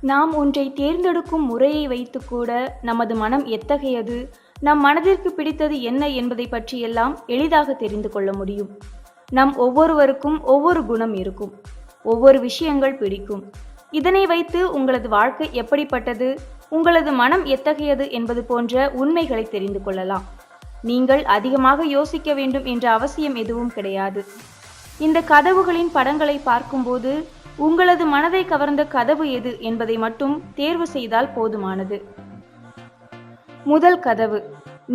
நாம் ஒன்றை தேர்ந்தெடுக்கும் முறையை வைத்து கூட நமது மனம் எத்தகையது? நம் மனதிற்கு பிடித்தது என்ன என்பதை பற்றியெல்லாம் எளிதாக தெரிந்து கொள்ள முடியும். நம் ஒவ்வொருவருக்கும் ஒவ்வொரு குணம் இருக்கும். ஒவ்வொரு விஷயங்கள் பிடிக்கும். இதனை வைத்து உங்களது வாழ்க்கை எப்படிப்பட்டது? உங்களது மனம் எத்தகையது என்பது போன்ற உண்மைகளை தெரிந்து கொள்ளலாம். நீங்கள் அதிகமாக யோசிக்க வேண்டும் என்ற அவசியம் எதுவும் கிடையாது. இந்த கதவுகளின் படங்களை பார்க்கும்போது உங்களது மனதை கவர்ந்த கதவு எது என்பதை மட்டும் தேர்வு செய்தால் போதுமானது. முதல் கதவு.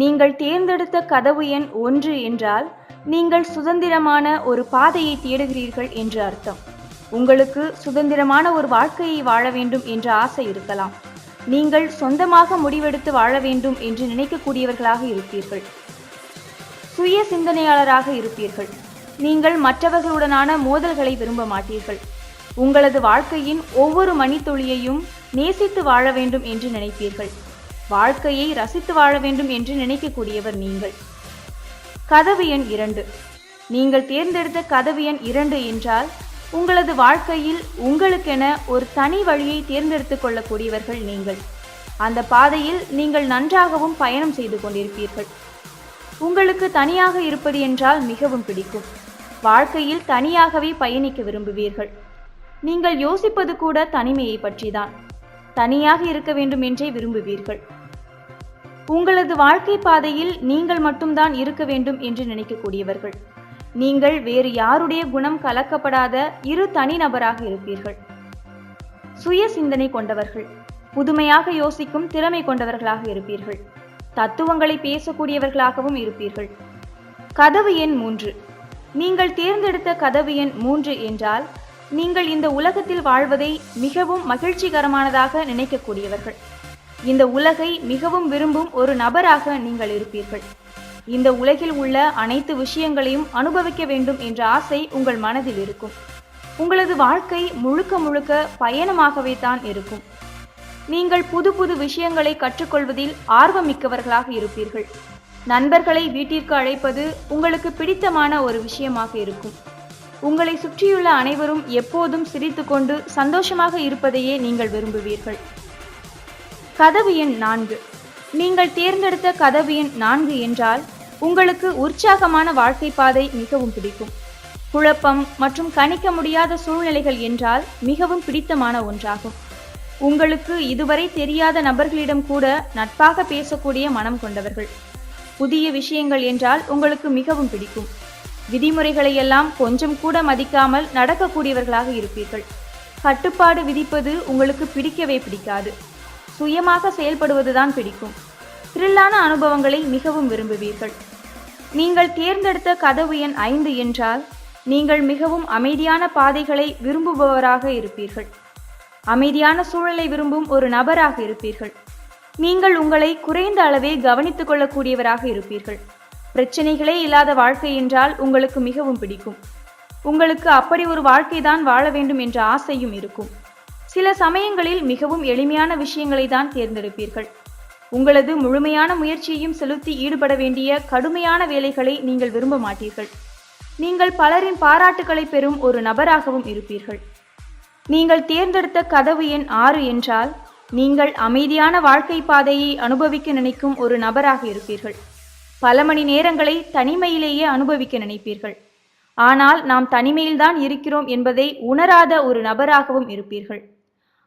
நீங்கள் தேர்ந்தெடுத்த கதவு எண் ஒன்று என்றால் நீங்கள் சுதந்திரமான ஒரு பாதையை தேடுகிறீர்கள் என்று அர்த்தம். உங்களுக்கு சுதந்திரமான ஒரு வாழ்க்கையை வாழ வேண்டும் என்ற ஆசை இருக்கலாம். நீங்கள் சொந்தமாக முடிவெடுத்து வாழ வேண்டும் என்று நினைக்கக்கூடியவர்களாக இருப்பீர்கள். சுய சிந்தனையாளராக இருப்பீர்கள். நீங்கள் மற்றவர்களுடனான மோதல்களை விரும்ப மாட்டீர்கள். உங்களது வாழ்க்கையின் ஒவ்வொரு மணித்துளியையும் நேசித்து வாழ வேண்டும் என்று நினைப்பீர்கள். வாழ்க்கையை ரசித்து வாழ வேண்டும் என்று நினைக்கக்கூடியவர் நீங்கள். கதவு எண் இரண்டு. நீங்கள் தேர்ந்தெடுத்த கதவு எண் இரண்டு என்றால் உங்களது வாழ்க்கையில் உங்களுக்கென ஒரு தனி வழியை தேர்ந்தெடுத்துக் கொள்ளக்கூடியவர்கள் நீங்கள். அந்த பாதையில் நீங்கள் நன்றாகவும் பயணம் செய்து கொண்டிருப்பீர்கள். உங்களுக்கு தனியாக இருப்பது என்றால் மிகவும் பிடிக்கும். வாழ்க்கையில் தனியாகவே பயணிக்க விரும்புவீர்கள். நீங்கள் யோசிப்பது கூட தனிமையை பற்றிதான். தனியாக இருக்க வேண்டும் என்றே விரும்புவீர்கள். உங்களது வாழ்க்கை பாதையில் நீங்கள் மட்டும்தான் இருக்க வேண்டும் என்று நினைக்கக்கூடியவர்கள். நீங்கள் வேறு யாருடைய குணம் கலக்கப்படாத இரு தனிநபராக இருப்பீர்கள். சுய சிந்தனை கொண்டவர்கள் புதுமையாக யோசிக்கும் திறமை கொண்டவர்களாக இருப்பீர்கள். தத்துவங்களை பேசக்கூடியவர்களாகவும் இருப்பீர்கள். கதவு எண் மூன்று. நீங்கள் தேர்ந்தெடுத்த கதவு எண் மூன்று என்றால் நீங்கள் இந்த உலகத்தில் வாழ்வதை மிகவும் மகிழ்ச்சிகரமானதாக நினைக்கக்கூடியவர்கள். இந்த உலகை மிகவும் விரும்பும் ஒரு நபராக நீங்கள் இருப்பீர்கள். இந்த உலகில் உள்ள அனைத்து விஷயங்களையும் அனுபவிக்க வேண்டும் என்ற ஆசை உங்கள் மனதில் இருக்கும். உங்களது வாழ்க்கை முழுக்க முழுக்க பயணமாகவே தான் இருக்கும். நீங்கள் புது புது விஷயங்களை கற்றுக்கொள்வதில் ஆர்வமிக்கவர்களாக இருப்பீர்கள். நண்பர்களை வீட்டிற்கு அழைப்பது உங்களுக்கு பிடித்தமான ஒரு விஷயமாக இருக்கும். உங்களை சுற்றியுள்ள அனைவரும் எப்போதும் சிரித்துக்கொண்டு சந்தோஷமாக இருப்பதையே நீங்கள் விரும்புவீர்கள். கதவு எண் நான்கு. நீங்கள் தேர்ந்தெடுத்த கதவு எண் நான்கு என்றால் உங்களுக்கு உற்சாகமான வாழ்க்கை பாதை மிகவும் பிடிக்கும். குழப்பம் மற்றும் கணிக்க முடியாத சூழ்நிலைகள் என்றால் மிகவும் பிடித்தமான ஒன்றாகும். உங்களுக்கு இதுவரை தெரியாத நபர்களிடம் கூட நட்பாக பேசக்கூடிய மனம் கொண்டவர்கள். புதிய விஷயங்கள் என்றால் உங்களுக்கு மிகவும் பிடிக்கும். விதிமுறைகளை எல்லாம் கொஞ்சம் கூட மதிக்காமல் நடக்கக்கூடியவர்களாக இருப்பீர்கள். கட்டுப்பாடு விதிப்பது உங்களுக்கு பிடிக்கவே பிடிக்காது. சுயமாக செயல்படுவதுதான் பிடிக்கும். த்ரில்லான அனுபவங்களை மிகவும் விரும்புவீர்கள். நீங்கள் தேர்ந்தெடுத்த கதவு எண் ஐந்து என்றால் நீங்கள் மிகவும் அமைதியான பாதைகளை விரும்புபவராக இருப்பீர்கள். அமைதியான சூழலை விரும்பும் ஒரு நபராக இருப்பீர்கள். நீங்கள் உங்களை குறைந்த அளவே கவனித்துக் கொள்ளக்கூடியவராக இருப்பீர்கள். பிரச்சனைகளே இல்லாத வாழ்க்கை என்றால் உங்களுக்கு மிகவும் பிடிக்கும். உங்களுக்கு அப்படி ஒரு வாழ்க்கைதான் வாழ வேண்டும் என்ற ஆசையும் இருக்கும். சில சமயங்களில் மிகவும் எளிமையான விஷயங்களை தான் தேர்ந்தெடுப்பீர்கள். உங்களது முழுமையான முயற்சியையும் செலுத்தி ஈடுபட வேண்டிய கடுமையான வேலைகளை நீங்கள் விரும்ப மாட்டீர்கள். நீங்கள் பலரின் பாராட்டுகளை பெறும் ஒரு நபராகவும் இருப்பீர்கள். நீங்கள் தேர்ந்தெடுத்த கதவு எண் ஆறு என்றால் நீங்கள் அமைதியான வாழ்க்கை பாதையை அனுபவிக்க நினைக்கும் ஒரு நபராக இருப்பீர்கள். பல மணி நேரங்களை தனிமையிலேயே அனுபவிக்க நினைப்பீர்கள். ஆனால் நாம் தனிமையில்தான் இருக்கிறோம் என்பதை உணராத ஒரு நபராகவும் இருப்பீர்கள்.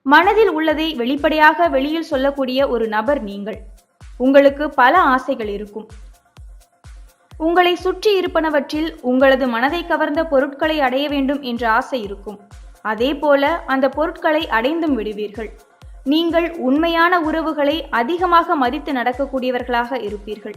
மனதில் உள்ளதை வெளிப்படையாக வெளியில் சொல்லக்கூடிய ஒரு நபர் நீங்கள். உங்களுக்கு பல ஆசைகள் இருக்கும். உங்களை சுற்றி இருப்பனவற்றில் உங்களது மனதை கவர்ந்த பொருட்களை அடைய வேண்டும் என்ற ஆசை இருக்கும். அதே போல அந்த பொருட்களை அடைந்தும் விடுவீர்கள். நீங்கள் உண்மையான உறவுகளை அதிகமாக மதித்து நடக்கக்கூடியவர்களாக இருப்பீர்கள்.